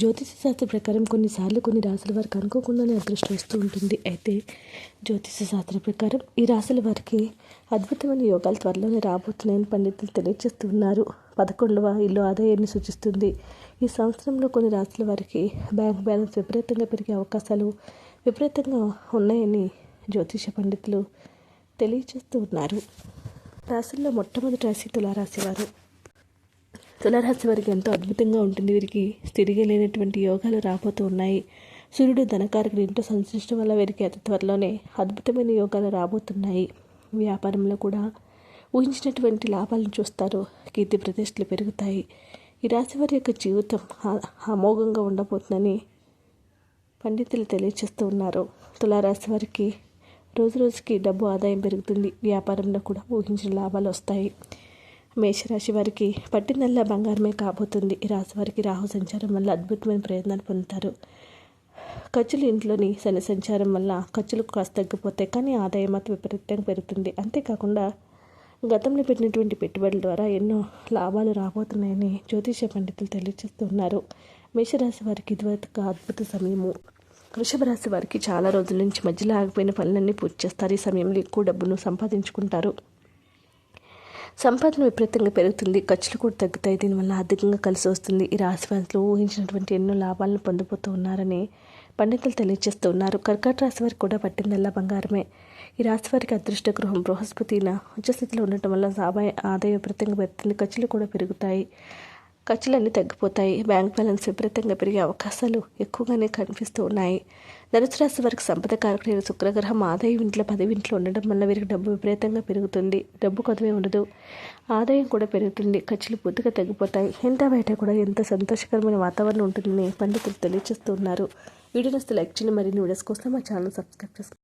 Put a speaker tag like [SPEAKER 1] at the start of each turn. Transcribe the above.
[SPEAKER 1] జ్యోతిష శాస్త్ర ప్రకారం కొన్నిసార్లు కొన్ని రాసుల వారికి అనుకోకుండానే అదృష్టం వస్తూ ఉంటుంది. అయితే జ్యోతిష శాస్త్ర ప్రకారం ఈ రాసుల వారికి అద్భుతమైన యోగాలు త్వరలోనే రాబోతున్నాయని పండితులు తెలియజేస్తున్నారు. పదకొండవ ఇల్లు ఆదాయాన్ని సూచిస్తుంది. ఈ సంవత్సరంలో కొన్ని రాసుల వారికి బ్యాంక్ బ్యాలెన్స్ విపరీతంగా పెరిగే అవకాశాలు విపరీతంగా ఉన్నాయని జ్యోతిష పండితులు తెలియజేస్తూ ఉన్నారు రాసుల్లో మొట్టమొదటి రాశి తులారాశి వారు. తులారాశి వారికి ఎంతో అద్భుతంగా ఉంటుంది. వీరికి తిరిగి లేనటువంటి యోగాలు రాబోతూ ఉన్నాయి. సూర్యుడు ధనకారకుడు ఇంట్లో సంశ్లిష్టం వల్ల వీరికి అతి త్వరలోనే అద్భుతమైన యోగాలు రాబోతున్నాయి. వ్యాపారంలో కూడా ఊహించినటువంటి లాభాలను చూస్తారు. కీర్తి ప్రతిష్టలు పెరుగుతాయి. ఈ రాశి వారి యొక్క జీవితం అమోఘంగా ఉండబోతుందని పండితులు తెలియచేస్తూ ఉన్నారు. తులారాశి వారికి రోజు రోజుకి డబ్బు ఆదాయం పెరుగుతుంది. వ్యాపారంలో కూడా ఊహించిన లాభాలు వస్తాయి. మేషరాశి వారికి పట్టినల్లా బంగారమే కాబోతుంది. ఈ రాశి వారికి రాహు సంచారం వల్ల అద్భుతమైన ప్రయోజనాలు పొందుతారు. ఖర్చులు ఇంట్లోని శని సంచారం వల్ల ఖర్చులు కాస్త తగ్గిపోతాయి కానీ ఆదాయం మాత్రం విపరీతంగా పెరుగుతుంది. అంతేకాకుండా గతంలో పెట్టినటువంటి పెట్టుబడుల ద్వారా ఎన్నో లాభాలు రాబోతున్నాయని జ్యోతిష పండితులు తెలియజేస్తున్నారు. మేషరాశి వారికి ఇదివరకు అద్భుత సమయము. వృషభ రాశి వారికి చాలా రోజుల నుంచి మధ్యలో ఆగిపోయిన పనులన్నీ పూర్తి చేస్తారు. ఈ సమయంలో ఎక్కువ డబ్బును సంపాదించుకుంటారు. సంపాదన విపరీతంగా పెరుగుతుంది. ఖర్చులు కూడా తగ్గుతాయి. దీనివల్ల ఆర్థికంగా కలిసి వస్తుంది. ఈ రాశి వారిలో ఊహించినటువంటి ఎన్నో లాభాలను పొందబోతూ ఉన్నారని పండితులు తెలియజేస్తూ ఉన్నారు. కర్కాట రాశి వారికి కూడా పట్టిందల్లా బంగారమే. ఈ రాశి వారికి అదృష్ట గృహం బృహస్పతిన ఉచ్చస్థితిలో ఉండటం వల్ల ఆదాయ ఆదాయం విపరీతంగా పెరుగుతుంది. ఖర్చులు కూడా పెరుగుతాయి. ఖర్చులన్నీ తగ్గిపోతాయి. బ్యాంక్ బ్యాలెన్స్ విపరీతంగా పెరిగే అవకాశాలు ఎక్కువగానే కనిపిస్తూ ఉన్నాయి. ధనుసు రాశి వారికి సంపద కారకులైన శుక్రగ్రహం ఆదాయం ఇంట్లో పదివింట్లో ఉండడం వల్ల వీరికి డబ్బు విపరీతంగా పెరుగుతుంది. డబ్బు కొదవే ఉండదు. ఆదాయం కూడా పెరుగుతుంది. ఖర్చులు పూర్తిగా తగ్గిపోతాయి. ఎంత బయట కూడా ఎంత సంతోషకరమైన వాతావరణం ఉంటుందని పండితులు తెలియజేస్తున్నారు వీడియో నస్తే లైక్ చేయండి. మరిన్ని వీడియోస్ కోసం మా ఛానల్ సబ్స్క్రైబ్ చేసుకోండి.